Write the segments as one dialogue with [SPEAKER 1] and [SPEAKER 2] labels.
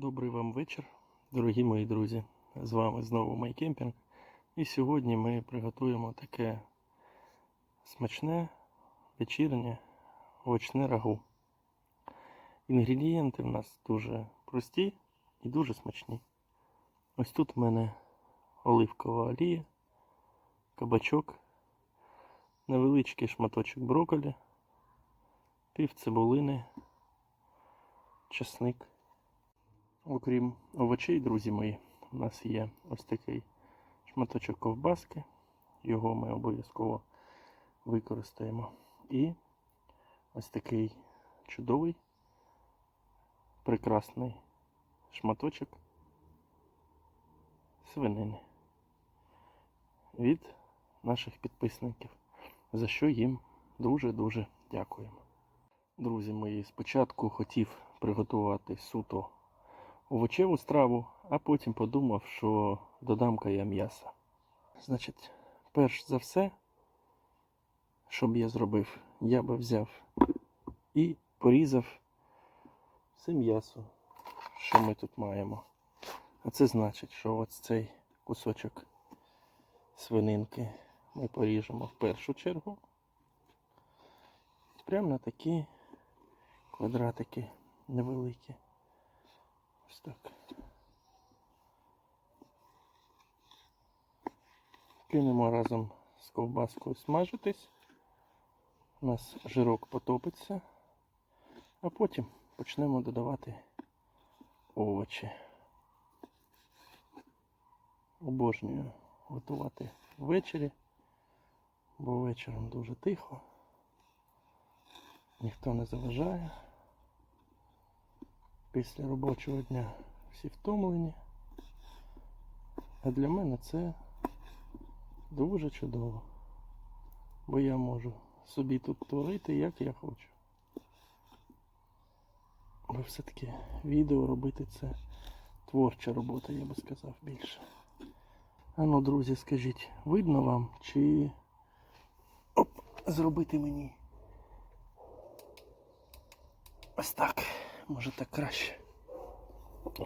[SPEAKER 1] Добрий вам вечір, дорогі мої друзі. З вами знову Майкемпінг. І сьогодні ми приготуємо таке смачне вечірнє овочне рагу. Інгредієнти в нас дуже прості і дуже смачні. Ось тут в мене оливкова олія, кабачок, невеличкий шматочок брокколі, пів цибулини, чесник. Окрім овочей, друзі мої, у нас є ось такий шматочок ковбаски. Його ми обов'язково використаємо. І ось такий чудовий, прекрасний шматочок свинини від наших підписників, за що їм дуже-дуже дякуємо. Друзі мої, спочатку хотів приготувати суто овочеву страву, а потім подумав, що додам-ка я м'яса. Значить, перш за все, що б я зробив, я би взяв і порізав все м'ясо, що ми тут маємо. А це значить, що ось цей кусочок свининки ми поріжемо в першу чергу. Прямо на такі квадратики невеликі. Ось так. Кинемо разом з ковбаскою смажитись. У нас жирок потопиться, а потім почнемо додавати овочі. Обожнюю готувати ввечері, бо вечором дуже тихо, ніхто не заважає після робочого дня всі втомлені. А для мене це дуже чудово. Бо я можу собі тут творити, як я хочу. Бо все-таки відео робити це творча робота, я би сказав більше. А ну, друзі, скажіть, видно вам чи оп, зробити мені ось так. Може так краще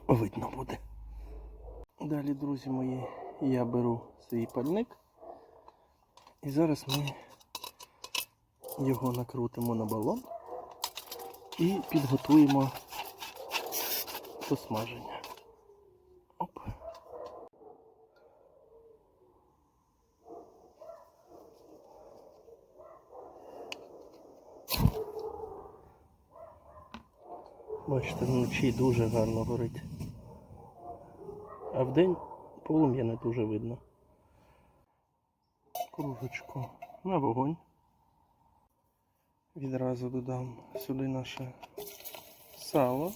[SPEAKER 1] видно буде. Далі, друзі мої, я беру свій пальник і зараз ми його накрутимо на балон і підготуємо до смаження. Оп. Бачите, вночі дуже гарно горить. А вдень полум'я не дуже видно. Кружечку на вогонь. Відразу додам сюди наше сало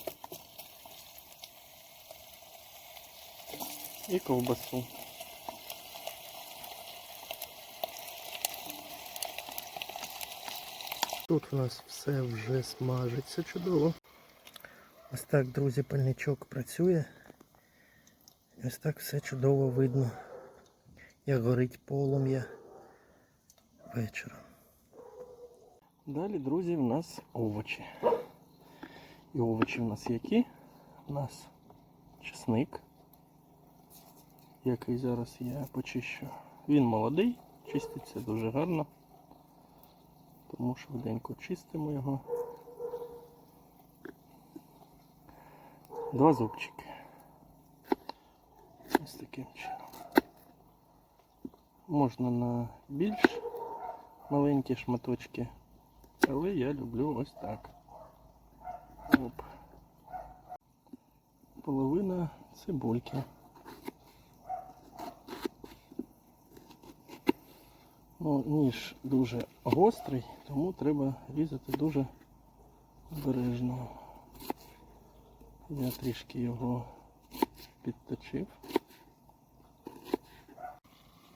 [SPEAKER 1] і ковбасу. Тут у нас все вже смажиться чудово. Ось так, друзі, пальничок працює. Ось так все чудово видно, як горить полум'я вечором. Далі, друзі, в нас овочі. І овочі в нас які? У нас чесник, який зараз я почищу. Він молодий, чиститься дуже гарно. Тому швиденько чистимо його. Два зубчики. Ось таким чином. Можна на більш маленькі шматочки, але я люблю ось так. Оп. Половина цибульки. Ну, ніж дуже гострий, тому треба різати дуже обережно. Я трішки його підточив.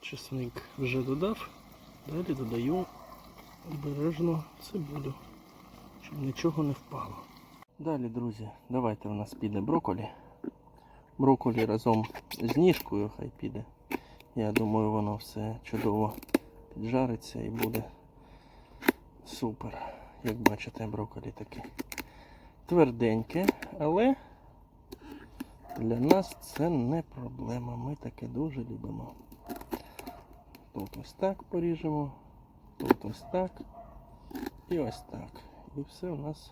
[SPEAKER 1] Чесник вже додав, далі додаю обережно цибулю, щоб нічого не впало. Далі, друзі, давайте у нас піде брокколі. Брокколі разом з ніжкою хай піде. Я думаю, воно все чудово піджариться і буде супер. Як бачите, брокколі таке тверденьке, але Для нас це не проблема. Ми таке дуже любимо. Тут ось так поріжемо, тут ось так і ось так. І все у нас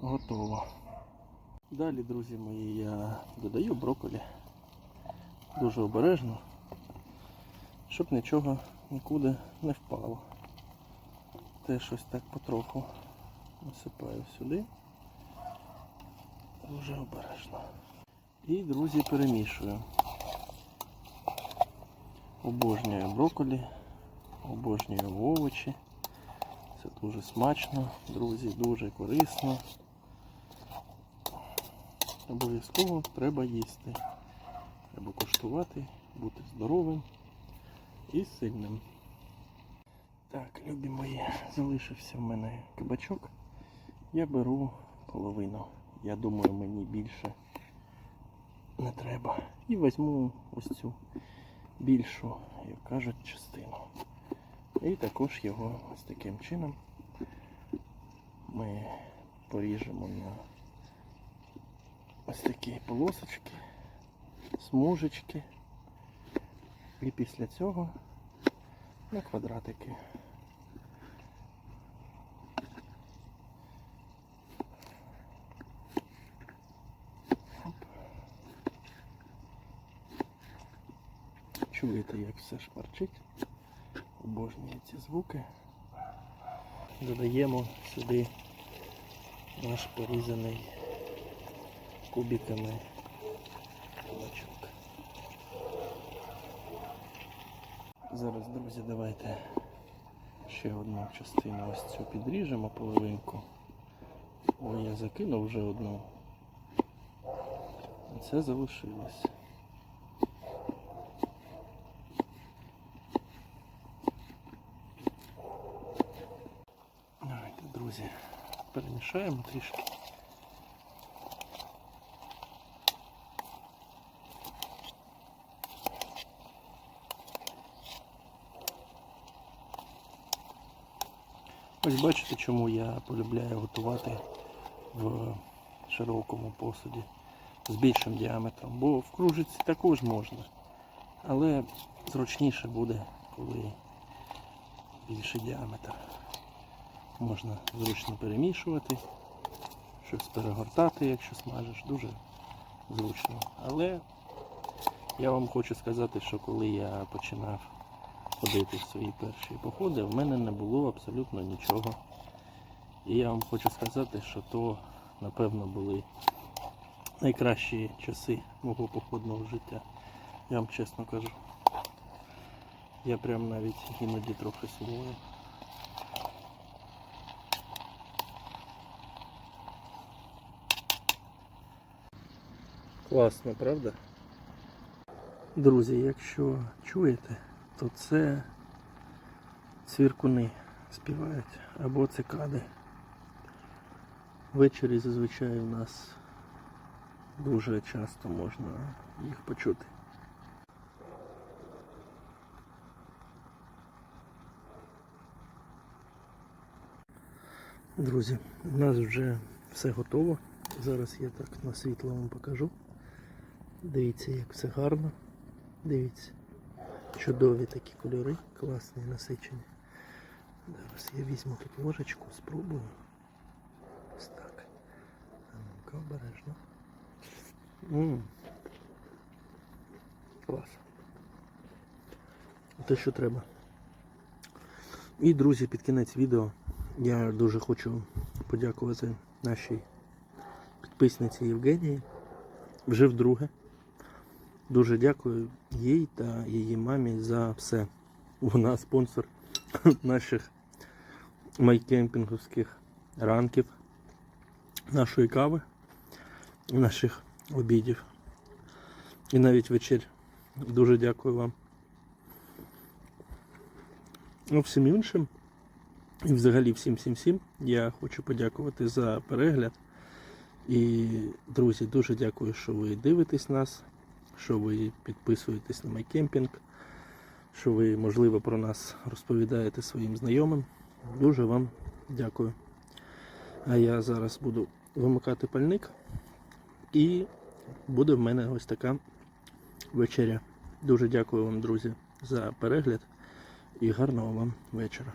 [SPEAKER 1] готово. Далі, друзі мої, я додаю брокколі дуже обережно, щоб нічого нікуди не впало. Теж ось так потроху насипаю сюди. Дуже обережно. І, друзі, перемішую. Обожнюю брокколі, обожнюю овочі. Це дуже смачно, друзі, дуже корисно. Обов'язково треба їсти. Треба куштувати, бути здоровим і сильним. Так, любі мої, залишився в мене кабачок. Я беру половину. Я думаю, мені більше не треба. І візьму ось цю більшу, як кажуть, частину. І також його ось таким чином ми поріжемо на ось такі полосочки, смужечки. І після цього на квадратики. Чуєте, як все шкварчить? Обожнюю ці звуки. Додаємо сюди наш порізаний кубиками кулачок. Зараз, друзі, давайте ще одну частину ось цю підріжемо половинку. Ой, я закинув вже одну. Це залишилось. Давайте, друзі, перемішаємо трішки. Ось бачите, чому я полюбляю готувати в широкому посуді з більшим діаметром, бо в кружиці також можна, але зручніше буде, коли більший діаметр. Можна зручно перемішувати, щось перегортати, якщо смажиш, дуже зручно. Але я вам хочу сказати, що коли я починав ходити в свої перші походи, в мене не було абсолютно нічого. І я вам хочу сказати, що то, напевно, були найкращі часи мого походного життя. Я вам чесно кажу. Я прям навіть іноді трохи сумую. Класно, правда? Друзі, якщо чуєте, то це цвіркуни співають або цикади. Ввечері зазвичай у нас дуже часто можна їх почути. Друзі, у нас вже все готово. Зараз я так на світло вам покажу. Дивіться, як все гарно. Дивіться. Чудові такі кольори, класні, насичені. Зараз я візьму тут ложечку, спробую. Ось так. Ну-ка, обережно. Ммм. Клас. Те, що треба. І, друзі, під кінець відео я дуже хочу подякувати нашій підписниці Євгенії. Вже вдруге. Дуже дякую їй та її мамі за все. Вона спонсор наших майкемпінговських ранків, нашої кави, наших обідів. І навіть вечір. Дуже дякую вам. Ну, всім іншим. І взагалі всім всім всім я хочу подякувати за перегляд. І, друзі, дуже дякую, що ви дивитесь нас, що ви підписуєтесь на MyCamping, що ви, можливо, про нас розповідаєте своїм знайомим. Дуже вам дякую. А я зараз буду вимикати пальник І буде в мене ось така вечеря. Дуже дякую вам, друзі, за перегляд і гарного вам вечора.